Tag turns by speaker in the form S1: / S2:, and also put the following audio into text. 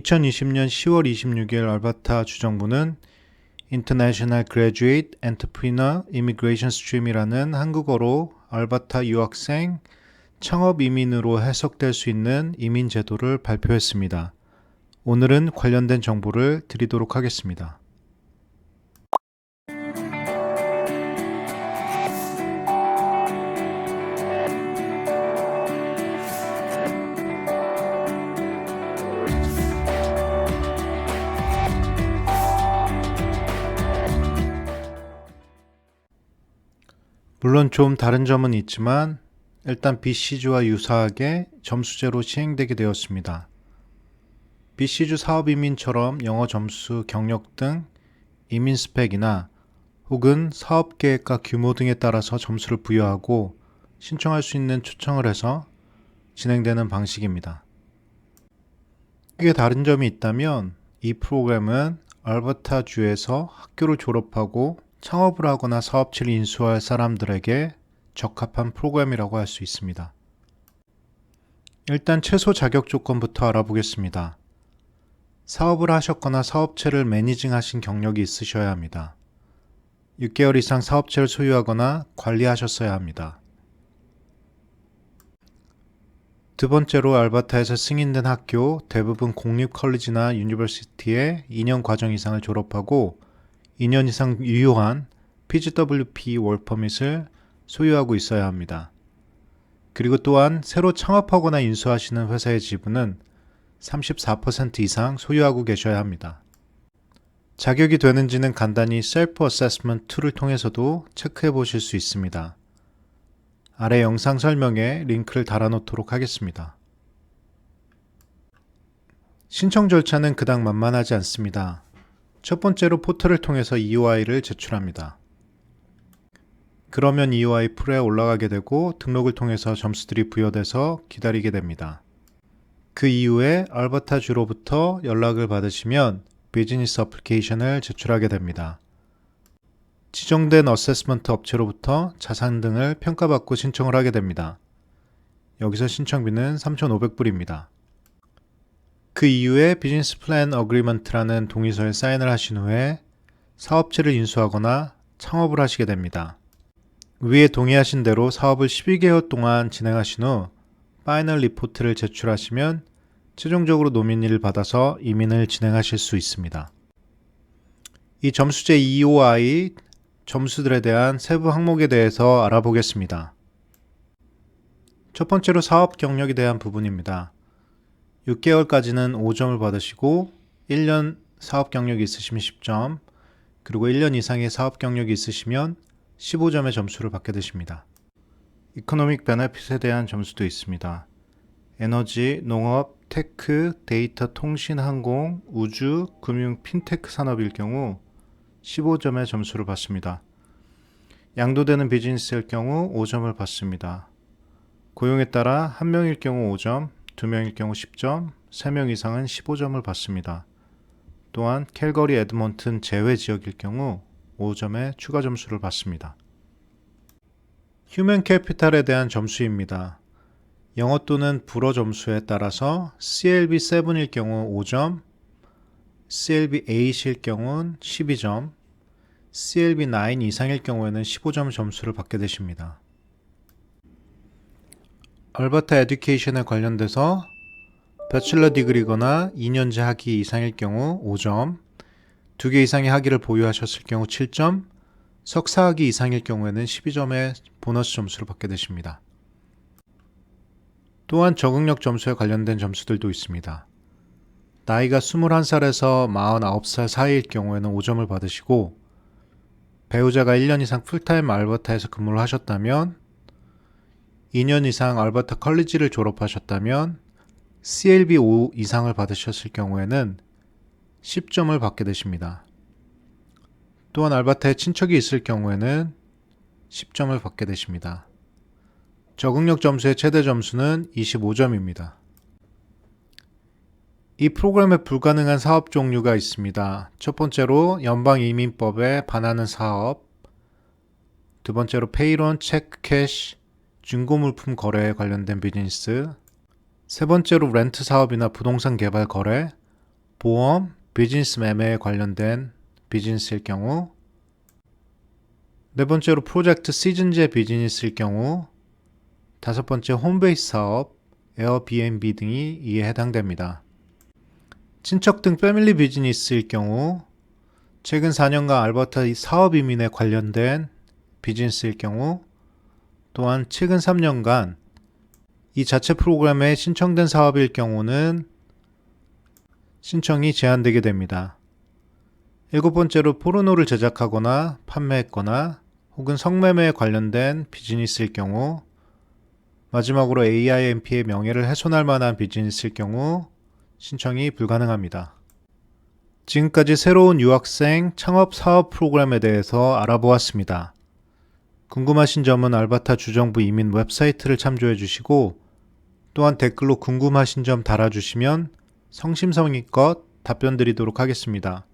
S1: 2020년 10월 26일 알바타 주정부는 International Graduate Entrepreneur Immigration Stream이라는 한국어로 알바타 유학생 창업 이민으로 해석될 수 있는 이민 제도를 발표했습니다. 오늘은 관련된 정보를 드리도록 하겠습니다. 물론 좀 다른 점은 있지만 일단 BC주와 유사하게 점수제로 시행되게 되었습니다. BC주 사업 이민처럼 영어 점수, 경력 등 이민 스펙이나 혹은 사업 계획과 규모 등에 따라서 점수를 부여하고 신청할 수 있는 초청을 해서 진행되는 방식입니다. 크게 다른 점이 있다면 이 프로그램은 알버타 주에서 학교를 졸업하고 창업을 하거나 사업체를 인수할 사람들에게 적합한 프로그램이라고 할 수 있습니다. 일단 최소 자격 조건부터 알아보겠습니다. 사업을 하셨거나 사업체를 매니징 하신 경력이 있으셔야 합니다. 6개월 이상 사업체를 소유하거나 관리하셨어야 합니다. 두 번째로 알바타에서 승인된 학교 대부분 공립 컬리지나 유니버시티의 2년 과정 이상을 졸업하고 2년 이상 유효한 PGWP 월퍼밋을 소유하고 있어야 합니다. 그리고 또한 새로 창업하거나 인수하시는 회사의 지분은 34% 이상 소유하고 계셔야 합니다. 자격이 되는지는 간단히 셀프 어세스먼트 툴을 통해서도 체크해 보실 수 있습니다. 아래 영상 설명에 링크를 달아 놓도록 하겠습니다. 신청 절차는 그닥 만만하지 않습니다. 첫 번째로 포털을 통해서 EOI를 제출합니다. 그러면 EOI 풀에 올라가게 되고 등록을 통해서 점수들이 부여돼서 기다리게 됩니다. 그 이후에 알버타 주로부터 연락을 받으시면 비즈니스 어플리케이션을 제출하게 됩니다. 지정된 어세스먼트 업체로부터 자산 등을 평가받고 신청을 하게 됩니다. 여기서 신청비는 3,500불입니다. 그 이후에 비즈니스 플랜 어그리먼트라는 동의서에 사인을 하신 후에 사업체를 인수하거나 창업을 하시게 됩니다. 위에 동의하신 대로 사업을 12개월 동안 진행하신 후 파이널 리포트를 제출하시면 최종적으로 노민이를 받아서 이민을 진행하실 수 있습니다. 이 점수제 EOI 점수들에 대한 세부 항목에 대해서 알아보겠습니다. 첫 번째로 사업 경력에 대한 부분입니다. 6개월까지는 5점을 받으시고 1년 사업 경력이 있으시면 10점, 그리고 1년 이상의 사업 경력이 있으시면 15점의 점수를 받게 되십니다. 이코노믹 베네핏에 대한 점수도 있습니다. 에너지, 농업, 테크, 데이터, 통신, 항공, 우주, 금융, 핀테크 산업일 경우 15점의 점수를 받습니다. 양도되는 비즈니스일 경우 5점을 받습니다. 고용에 따라 한 명일 경우 5점, 두 명일 경우 10점, 3명 이상은 15점을 받습니다. 또한 캘거리 에드먼튼 제외 지역일 경우 5점의 추가 점수를 받습니다. 휴먼 캐피탈에 대한 점수입니다. 영어 또는 불어 점수에 따라서 CLB 7일 경우 5점, CLB 8일 경우는 12점, CLB 9 이상일 경우에는 15점 점수를 받게 되십니다. 알버타 에듀케이션에 관련돼서 배출러 디그리거나 2년제 학위 이상일 경우 5점, 2개 이상의 학위를 보유하셨을 경우 7점, 석사 학위 이상일 경우에는 12점의 보너스 점수를 받게 되십니다. 또한 적응력 점수에 관련된 점수들도 있습니다. 나이가 21살에서 49살 사이일 경우에는 5점을 받으시고 배우자가 1년 이상 풀타임 알버타에서 근무를 하셨다면 2년 이상 알버타 컬리지를 졸업하셨다면 CLB 5 이상을 받으셨을 경우에는 10점을 받게 되십니다. 또한 알바타에 친척이 있을 경우에는 10점을 받게 되십니다. 적응력 점수의 최대 점수는 25점입니다. 이 프로그램에 불가능한 사업 종류가 있습니다. 첫 번째로 연방 이민법에 반하는 사업, 두 번째로 페이론, 체크, 캐시, 중고 물품 거래에 관련된 비즈니스, 세 번째로 렌트 사업이나 부동산 개발 거래, 보험, 비즈니스 매매에 관련된 비즈니스일 경우 네 번째로 프로젝트 시즌제 비즈니스일 경우 다섯 번째 홈베이스 사업, 에어비앤비 등이 이에 해당됩니다. 친척 등 패밀리 비즈니스일 경우 최근 4년간 알버타 사업 이민에 관련된 비즈니스일 경우 또한 최근 3년간 이 자체 프로그램에 신청된 사업일 경우는 신청이 제한되게 됩니다. 일곱 번째로 포르노를 제작하거나 판매했거나 혹은 성매매에 관련된 비즈니스일 경우 마지막으로 AIMP의 명예를 훼손할 만한 비즈니스일 경우 신청이 불가능합니다. 지금까지 새로운 유학생 창업 사업 프로그램에 대해서 알아보았습니다. 궁금하신 점은 알바타 주정부 이민 웹사이트를 참조해 주시고 또한 댓글로 궁금하신 점 달아주시면 성심성의껏 답변 드리도록 하겠습니다.